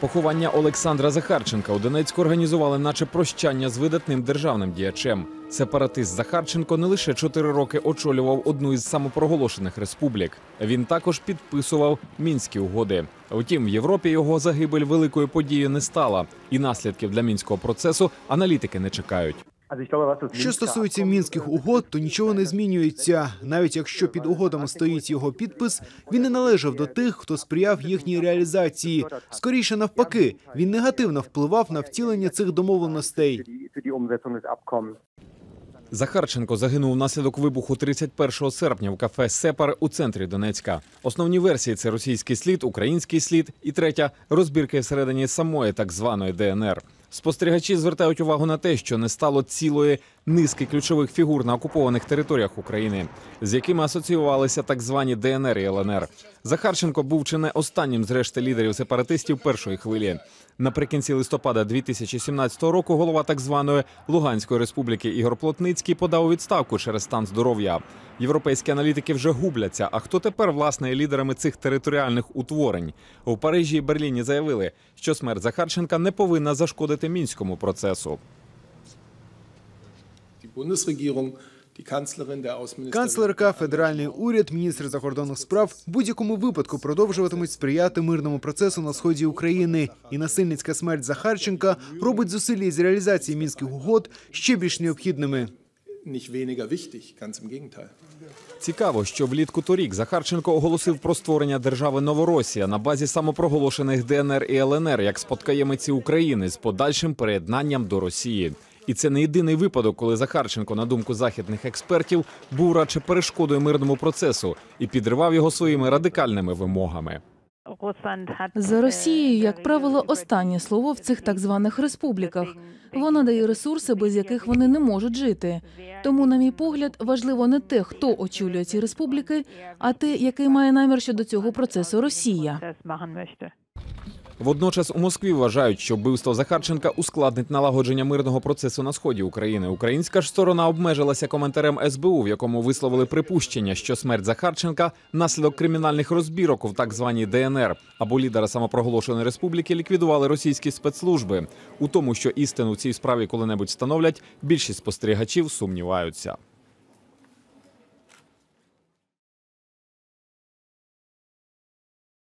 Поховання Олександра Захарченка у Донецьку організували, наче прощання з видатним державним діячем. Сепаратист Захарченко не лише чотири роки очолював одну із самопроголошених республік. Він також підписував мінські угоди. Втім, в Європі його загибель великою подією не стала, і наслідків для мінського процесу аналітики не чекають. Що стосується мінських угод, то нічого не змінюється. Навіть якщо під угодами стоїть його підпис, він не належав до тих, хто сприяв їхній реалізації. Скоріше навпаки, він негативно впливав на втілення цих домовленостей. Захарченко загинув внаслідок вибуху 31 серпня в кафе Сепар у центрі Донецька. Основні версії це російський слід, український слід і третя розбірки всередині самої так званої ДНР. Спостерігачі звертають увагу на те, що не стало цілої низки ключових фігур на окупованих територіях України, з якими асоціювалися так звані ДНР і ЛНР. Захарченко був чи не останнім з решти лідерів сепаратистів першої хвилі. Наприкінці листопада 2017 року голова так званої Луганської республіки Ігор Плотницький подав у відставку через стан здоров'я. Європейські аналітики вже губляться. А хто тепер власне є лідерами цих територіальних утворень? У Парижі і Берліні заявили, що смерть Захарченка не повинна зашкодити мінському процесу. Канцлерка, федеральний уряд, міністр закордонних справ в будь-якому випадку продовжуватимуть сприяти мирному процесу на сході України. І насильницька смерть Захарченка робить зусилля із реалізації мінських угод ще більш необхідними. Цікаво, що влітку торік Захарченко оголосив про створення держави Новоросія на базі самопроголошених ДНР і ЛНР як спадкоємиці України з подальшим приєднанням до Росії. І це не єдиний випадок, коли Захарченко, на думку західних експертів, був радше перешкодою мирному процесу і підривав його своїми радикальними вимогами. За Росією, як правило, останнє слово в цих так званих республіках. Вона дає ресурси, без яких вони не можуть жити. Тому, на мій погляд, важливо не те, хто очолює ці республіки, а те, який має намір щодо цього процесу Росія. Водночас у Москві вважають, що вбивство Захарченка ускладнить налагодження мирного процесу на сході України. Українська ж сторона обмежилася коментарем СБУ, в якому висловили припущення, що смерть Захарченка наслідок кримінальних розбірок у так званій ДНР або лідера самопроголошеної республіки ліквідували російські спецслужби. У тому, що істину в цій справі коли-небудь встановлять, більшість спостерігачів сумніваються.